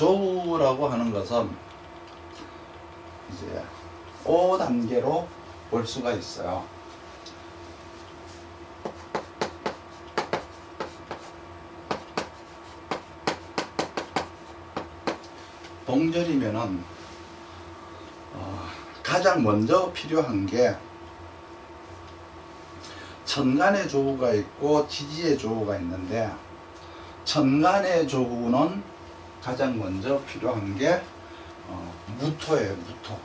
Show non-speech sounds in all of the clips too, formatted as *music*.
조우라고 하는 것은 이제 5단계로 볼 수가 있어요. 동절이면은 어, 가장 먼저 필요한 게 천간의 조우가 있고 지지의 조우가 있는데 천간의 조우는 가장 먼저 필요한 게 어, 무토예요 무토.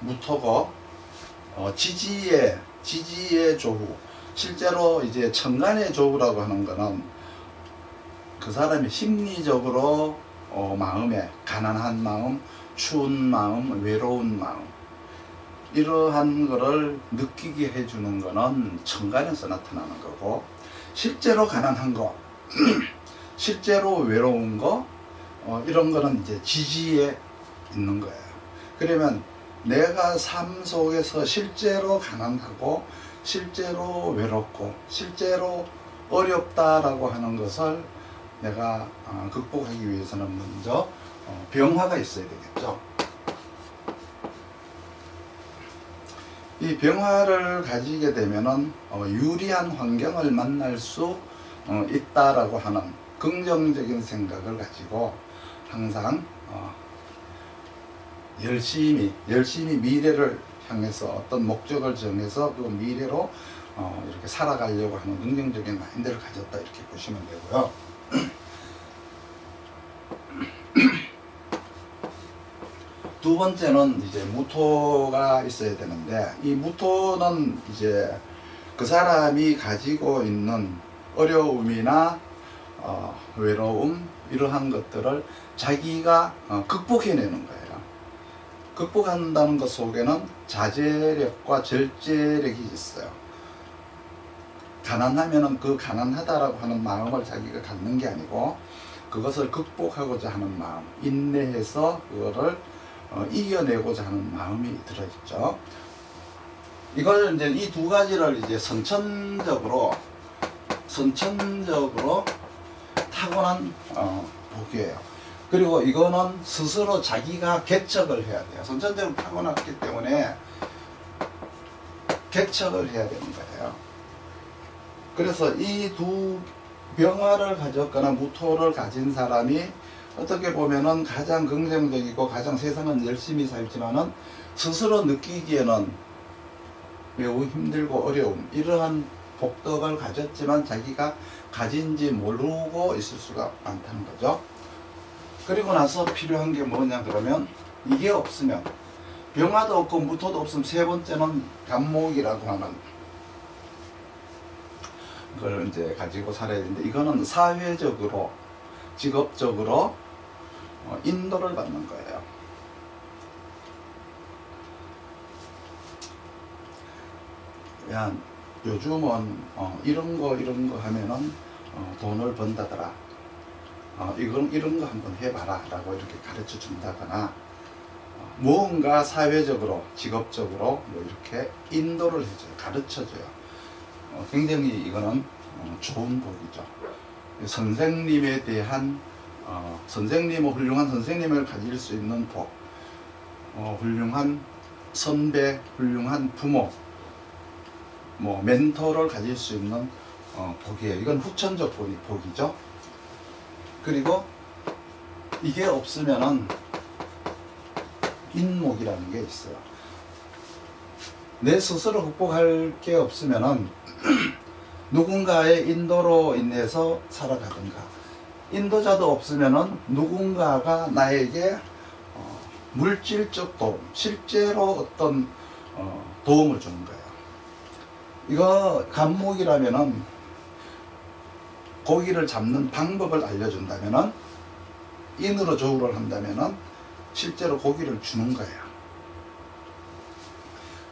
무토고 어, 지지의 지지의 조우. 실제로 이제 천간의 조우라고 하는 거는 그 사람이 심리적으로 어, 마음에 가난한 마음, 추운 마음, 외로운 마음 이러한 거를 느끼게 해주는 거는 천간에서 나타나는 거고 실제로 가난한 거 *clears throat* 실제로 외로운 거 어, 이런 거는 이제 지지에 있는 거예요. 그러면 내가 삶 속에서 실제로 가난하고 실제로 외롭고 실제로 어렵다라고 하는 것을 내가 어, 극복하기 위해서는 먼저 어, 병화가 있어야 되겠죠. 이 병화를 가지게 되면은 어, 유리한 환경을 만날 수 어, 있다라고 하는 긍정적인 생각을 가지고 항상 어, 열심히 열심히 미래를 향해서 어떤 목적을 정해서 그 미래로 어, 이렇게 살아가려고 하는 긍정적인 마인드를 가졌다 이렇게 보시면 되고요. *clears throat* 두 번째는 이제 무토가 있어야 되는데 이 무토는 이제 그 사람이 가지고 있는 어려움이나 어, 외로움 이러한 것들을 자기가 어, 극복해내는 거예요. 극복한다는 것 속에는 자제력과 절제력이 있어요. 가난하면은 그 가난하다라고 하는 마음을 자기가 갖는 게 아니고 그것을 극복하고자 하는 마음, 인내해서 그거를 어, 이겨내고자 하는 마음이 들어있죠. 이걸 이제 이 두 가지를 이제 선천적으로 선천적으로 타고난 어, 복이에요. 그리고 이거는 스스로 자기가 개척을 해야 돼요. 선천적으로 타고났기 때문에 개척을 해야 되는 거예요. 그래서 이 두 병화를 가졌거나 무토를 가진 사람이 어떻게 보면은 가장 긍정적이고 가장 세상은 열심히 살지만은 스스로 느끼기에는 매우 힘들고 어려움 이러한 복덕을 가졌지만 자기가 가진지 모르고 있을 수가 많다는 거죠. 그리고 나서 필요한 게 뭐냐 그러면 이게 없으면 병화도 없고 무토도 없으면 세 번째는 간목이라고 하는 걸 이제 가지고 살아야 되는데 이거는 사회적으로 직업적으로 어, 인도를 받는 거예요. 야, 요즘은 어, 이런 거 이런 거 하면은 어, 돈을 번다더라. 어, 이건 이런 거 한번 해봐라 라고 이렇게 가르쳐 준다거나 어, 무언가 사회적으로 직업적으로 뭐 이렇게 인도를 해줘요. 가르쳐줘요. 어, 굉장히 이거는 어, 좋은 복이죠. 선생님에 대한 어, 선생님은 훌륭한 선생님을 가질 수 있는 복 어, 훌륭한 선배 훌륭한 부모 뭐 멘토를 가질 수 있는 어, 복이에요 이건 후천적 복이, 복이죠 그리고 이게 없으면은 인목이라는 게 있어요. 내 스스로 극복할 게 없으면은 *clears throat* 누군가의 인도로 인해서 살아가든가 인도자도 없으면은 누군가가 나에게 어, 물질적 도움, 실제로 어떤 어, 도움을 주는 거예요. 이거 간목이라면은 고기를 잡는 방법을 알려준다면은 인으로 조우를 한다면은 실제로 고기를 주는 거예요.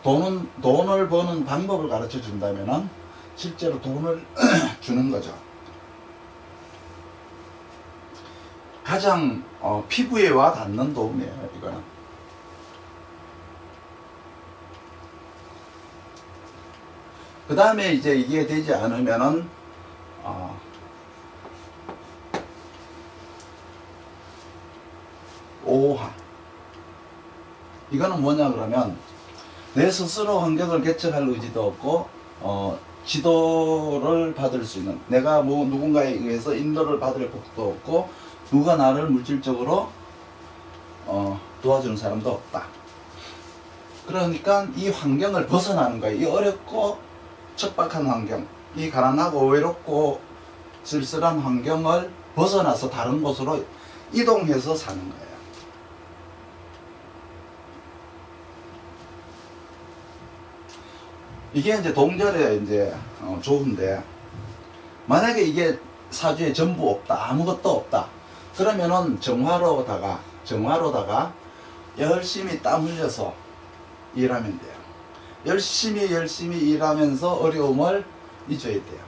돈은 돈을 버는 방법을 가르쳐 준다면은 실제로 돈을 *clears throat* 주는 거죠. 가장 어, 피부에 와 닿는 도움이에요. 이거는. 그 다음에 이제 이게 되지 않으면은 어, 오하. 이거는 뭐냐 그러면 내 스스로 환경을 개척할 의지도 없고 어, 지도를 받을 수 있는 내가 뭐 누군가에 의해서 인도를 받을 법도 없고 누가 나를 물질적으로 어, 도와주는 사람도 없다. 그러니까 이 환경을 벗어나는 거예요. 이 어렵고 척박한 환경, 이 가난하고 외롭고 쓸쓸한 환경을 벗어나서 다른 곳으로 이동해서 사는 거예요. 이게 이제 동절에 이제 어, 좋은데 만약에 이게 사주에 전부 없다 아무것도 없다 그러면은 정화로다가 정화로다가 열심히 땀 흘려서 일하면 돼요 열심히 열심히 일하면서 어려움을 잊어야 돼요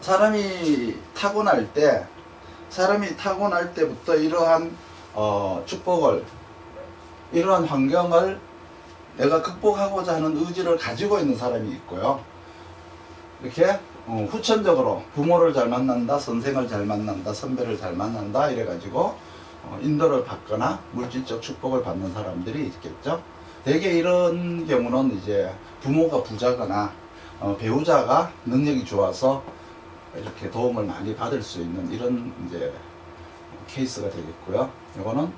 사람이 타고날 때 사람이 타고날 때부터 이러한 어, 축복을 이러한 환경을 내가 극복하고자 하는 의지를 가지고 있는 사람이 있고요. 이렇게 어, 후천적으로 부모를 잘 만난다, 선생을 잘 만난다, 선배를 잘 만난다 이래가지고 어, 인도를 받거나 물질적 축복을 받는 사람들이 있겠죠. 대개 이런 경우는 이제 부모가 부자거나 어, 배우자가 능력이 좋아서 이렇게 도움을 많이 받을 수 있는 이런 이제 케이스가 되겠고요. 이거는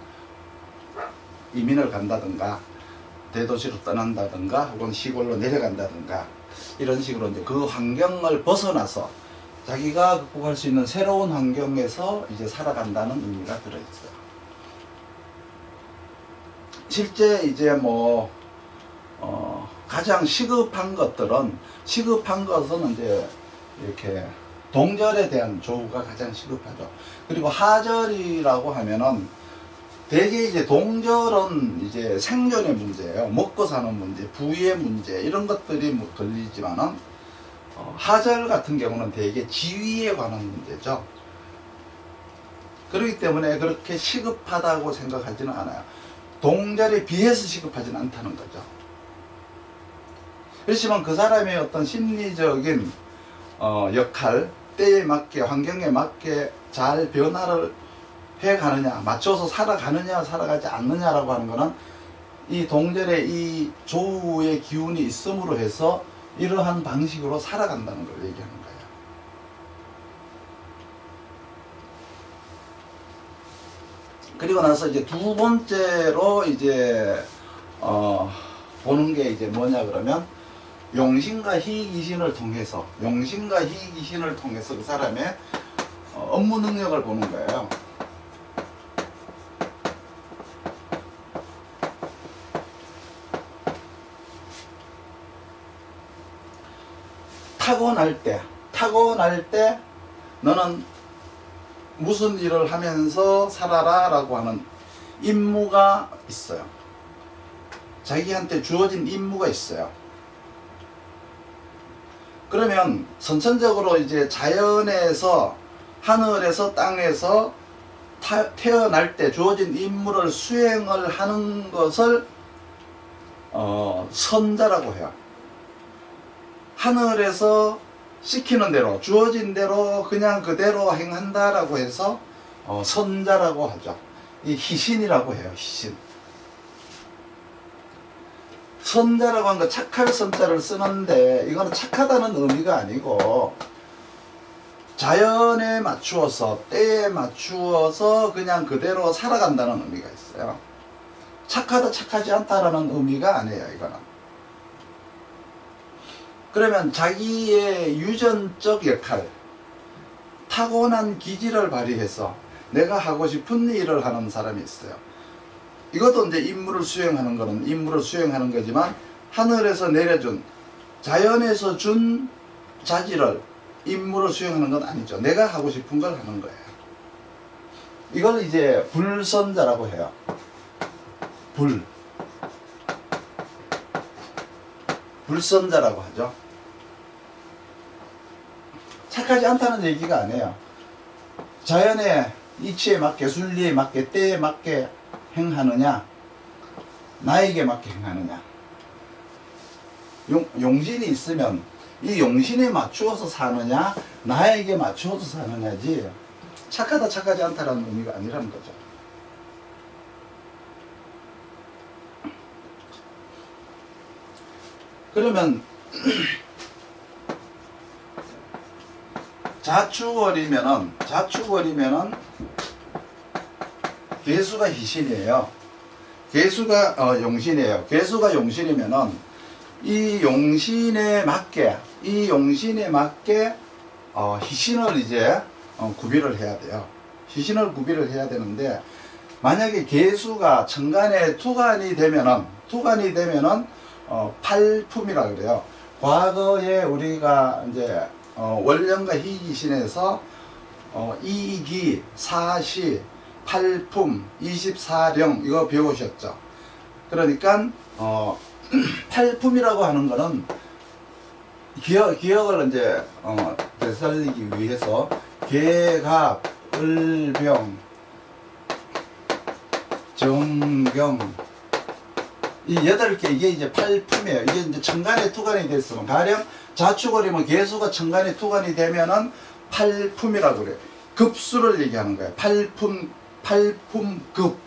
이민을 간다든가 대도시로 떠난다든가 혹은 시골로 내려간다든가 이런 식으로 이제 그 환경을 벗어나서 자기가 극복할 수 있는 새로운 환경에서 이제 살아간다는 의미가 들어있어요. 실제 이제 뭐 어, 가장 시급한 것들은 시급한 것은 이제 이렇게 동절에 대한 조우가 가장 시급하죠. 그리고 하절이라고 하면은 대개 이제 동절은 이제 생존의 문제예요. 먹고 사는 문제, 부의 문제 이런 것들이 뭐 걸리지만은 어, 하절 같은 경우는 대개 지위에 관한 문제죠. 그렇기 때문에 그렇게 시급하다고 생각하지는 않아요. 동절에 비해서 시급하지는 않다는 거죠. 그렇지만 그 사람의 어떤 심리적인 어, 역할, 때에 맞게 환경에 맞게 잘 변화를 해 가느냐 맞춰서 살아가느냐 살아가지 않느냐라고 하는 거는 이 동절의 이 조우의 기운이 있음으로 해서 이러한 방식으로 살아간다는 걸 얘기하는 거예요. 그리고 나서 이제 두 번째로 이제 어 보는 게 이제 뭐냐 그러면 용신과 희귀신을 통해서 용신과 희귀신을 통해서 그 사람의 어, 업무 능력을 보는 거예요. 타고날 때, 타고날 때 너는 무슨 일을 하면서 살아라 라고 하는 임무가 있어요. 자기한테 주어진 임무가 있어요. 그러면 선천적으로 이제 자연에서 하늘에서 땅에서 타, 태어날 때 주어진 임무를 수행을 하는 것을 어, 선자라고 해요. 하늘에서 시키는 대로 주어진 대로 그냥 그대로 행한다라고 해서 어, 선자라고 하죠. 이 희신이라고 해요. 희신. 선자라고 한 거 착할 선자를 쓰는데 이거는 착하다는 의미가 아니고 자연에 맞추어서 때에 맞추어서 그냥 그대로 살아간다는 의미가 있어요. 착하다 착하지 않다라는 의미가 아니에요. 이거는. 그러면 자기의 유전적 역할, 타고난 기질을 발휘해서 내가 하고 싶은 일을 하는 사람이 있어요. 이것도 이제 임무를 수행하는 거는 임무를 수행하는 거지만 하늘에서 내려준 자연에서 준 자질을 임무를 수행하는 건 아니죠. 내가 하고 싶은 걸 하는 거예요. 이걸 이제 불선자라고 해요. 불. 불선자라고 하죠. 착하지 않다는 얘기가 아니에요. 자연의 이치에 맞게, 순리에 맞게, 때에 맞게 행하느냐, 나에게 맞게 행하느냐. 용, 용신이 있으면 이 용신에 맞추어서 사느냐 나에게 맞추어서 사느냐지 착하다 착하지 않다라는 의미가 아니라는 거죠. 그러면 자축월이면은 자축월이면은 개수가 희신이에요. 개수가 어, 용신이에요. 개수가 용신이면은 이 용신에 맞게 이 용신에 맞게 어, 희신을 이제 어, 구비를 해야 돼요. 희신을 구비를 해야 되는데 만약에 개수가 천간에 투간이 되면은 투간이 되면은 어, 팔품이라 그래요. 과거에 우리가 이제 어, 월령과 희기신에서 어, 이기, 사시, 팔품, 24령 이거 배우셨죠. 그러니까 어, *clears throat* 팔품이라고 하는 거는 기억, 기억을 이제 어, 되살리기 위해서 개갑, 을병, 정경 이 여덟 개 이게 이제 팔품이에요. 이게 이제 천간에 투간이 됐으면 가령 자축월이면 개수가 천간에 투간이 되면은 팔품이라고 그래요. 급수를 얘기하는 거예요. 팔품 팔품급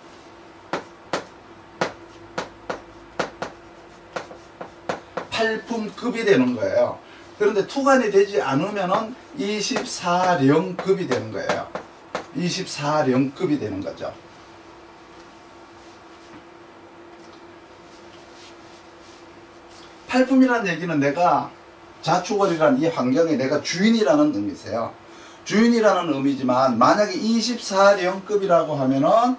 팔품급이 되는 거예요. 그런데 투간이 되지 않으면은 24령급이 되는 거예요. 24령급이 되는 거죠. 팔품이라는 얘기는 내가 자축월이라는 이 환경에 내가 주인이라는 의미세요. 주인이라는 의미지만 만약에 24령급이라고 하면은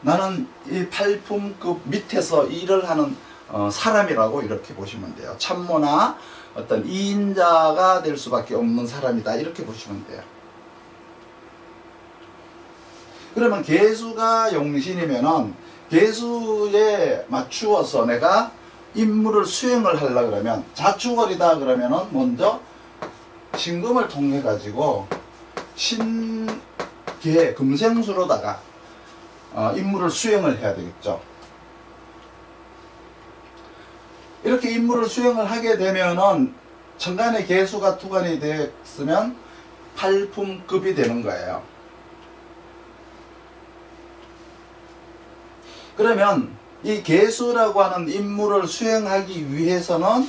나는 이 팔품급 밑에서 일을 하는 어, 사람이라고 이렇게 보시면 돼요. 참모나 어떤 이인자가 될 수밖에 없는 사람이다 이렇게 보시면 돼요. 그러면 개수가 용신이면은 개수에 맞추어서 내가 임무를 수행을 하려 그러면 자축월이다 그러면은 먼저 신금을 통해 가지고 신계 금생수로다가 어, 임무를 수행을 해야 되겠죠. 이렇게 임무를 수행을 하게 되면은 천간의 개수가 투간이 됐으면 팔품급이 되는 거예요. 그러면 이 개수라고 하는 임무를 수행하기 위해서는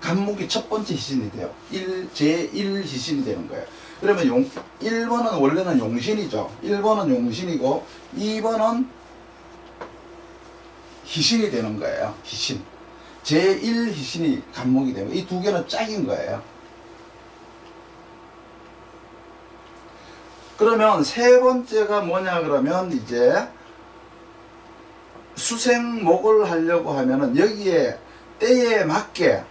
간목이 첫 번째 희신이 돼요. 1, 제1 희신이 되는 거예요. 그러면 용, 1번은 원래는 용신이죠. 1번은 용신이고 2번은 희신이 되는 거예요. 희신. 제1 희신이 간목이 되고 이 두 개는 짝인 거예요. 그러면 세 번째가 뭐냐 그러면 이제 수생목을 하려고 하면은 여기에 때에 맞게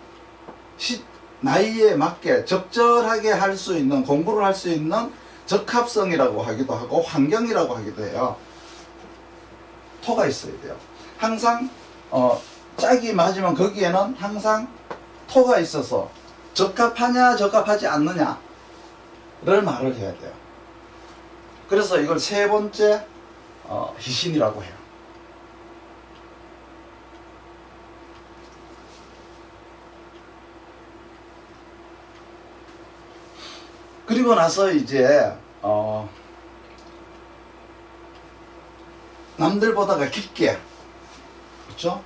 시, 나이에 맞게 적절하게 할 수 있는 공부를 할 수 있는 적합성이라고 하기도 하고 환경이라고 하기도 해요. 토가 있어야 돼요. 항상 어, 짝이 맞으면 거기에는 항상 토가 있어서 적합하냐 적합하지 않느냐를 말을 해야 돼요. 그래서 이걸 세 번째 어, 희신이라고 해요. 그리고 나서 이제 어, 남들보다가 깊게 그렇죠?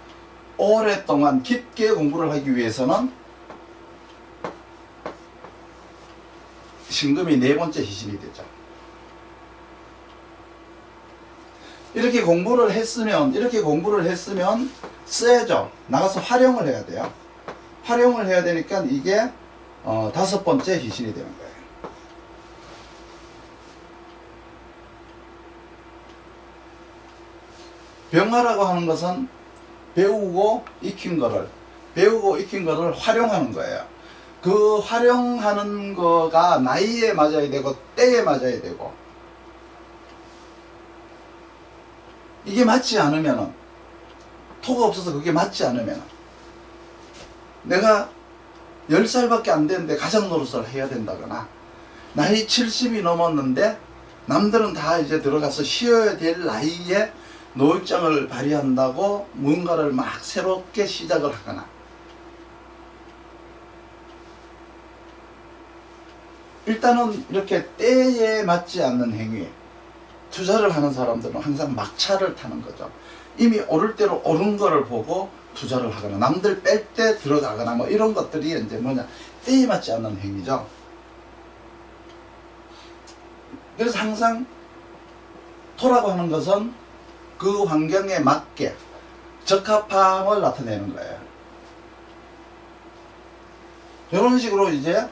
오랫동안 깊게 공부를 하기 위해서는 신금이 네 번째 희신이 되죠. 이렇게 공부를 했으면 이렇게 공부를 했으면 써야죠. 나가서 활용을 해야 돼요. 활용을 해야 되니까 이게 어, 다섯 번째 희신이 되는 거예요. 병화라고 하는 것은 배우고 익힌 거를 배우고 익힌 거를 활용하는 거예요. 그 활용하는 거가 나이에 맞아야 되고 때에 맞아야 되고 이게 맞지 않으면은 토가 없어서 그게 맞지 않으면 내가 10살밖에 안 되는데 가장 노릇을 해야 된다거나 나이 70이 넘었는데 남들은 다 이제 들어가서 쉬어야 될 나이에 노익장을 발휘한다고 뭔가를 막 새롭게 시작을 하거나 일단은 이렇게 때에 맞지 않는 행위 투자를 하는 사람들은 항상 막차를 타는 거죠. 이미 오를 대로 오른 거를 보고 투자를 하거나 남들 뺄 때 들어가거나 뭐 이런 것들이 이제 뭐냐 때에 맞지 않는 행위죠. 그래서 항상 토라고 하는 것은 그 환경에 맞게 적합함을 나타내는 거예요. 이런 식으로 이제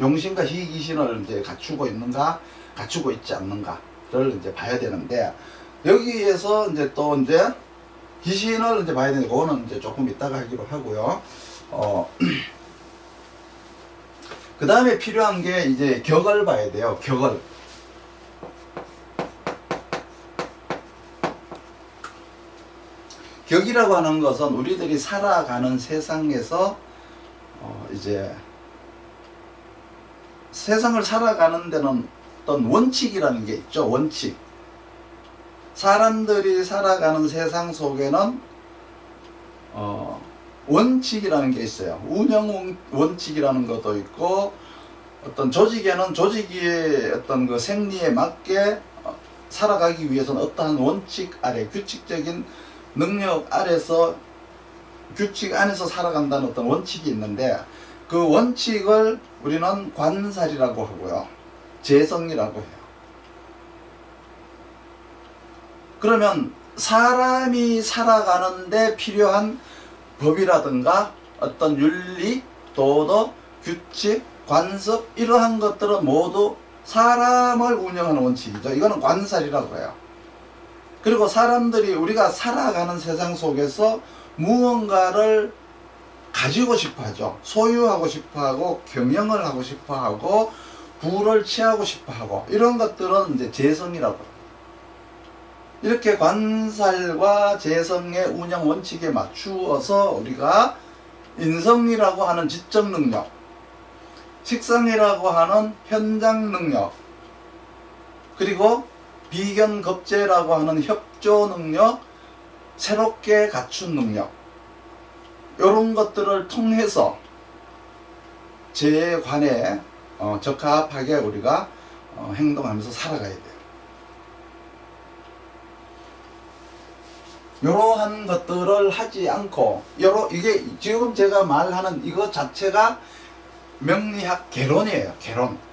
용신과 희귀신을 이제 갖추고 있는가, 갖추고 있지 않는가를 이제 봐야 되는데 여기에서 이제 또 이제 귀신을 이제 봐야 되는데 그거는 이제 조금 이따가 하기로 하고요. 어, *clears throat* 그 다음에 필요한 게 이제 격을 봐야 돼요. 격을. 격이라고 하는 것은 우리들이 살아가는 세상에서 어 이제 세상을 살아가는 데는 어떤 원칙이라는 게 있죠. 원칙. 사람들이 살아가는 세상 속에는 어 원칙이라는 게 있어요. 운영 원- 원칙이라는 것도 있고 어떤 조직에는 조직의 어떤 그 생리에 맞게 어, 살아가기 위해서는 어떠한 원칙 아래 규칙적인 능력 아래서 규칙 안에서 살아간다는 어떤 원칙이 있는데 그 원칙을 우리는 관살이라고 하고요. 재성이라고 해요. 그러면 사람이 살아가는데 필요한 법이라든가 어떤 윤리, 도덕, 규칙, 관습 이러한 것들은 모두 사람을 운영하는 원칙이죠. 이거는 관살이라고 해요. 그리고 사람들이 우리가 살아가는 세상 속에서 무언가를 가지고 싶어 하죠. 소유하고 싶어 하고, 경영을 하고 싶어 하고, 부를 취하고 싶어 하고, 이런 것들은 이제 재성이라고. 이렇게 관살과 재성의 운영 원칙에 맞추어서 우리가 인성이라고 하는 지적 능력, 식성이라고 하는 현장 능력, 그리고 비견급제라고 하는 협조 능력, 새롭게 갖춘 능력, 이런 것들을 통해서 재관에 어, 적합하게 우리가 어, 행동하면서 살아가야 돼요. 이러한 것들을 하지 않고 여러 이게 지금 제가 말하는 이거 자체가 명리학 개론이에요. 개론.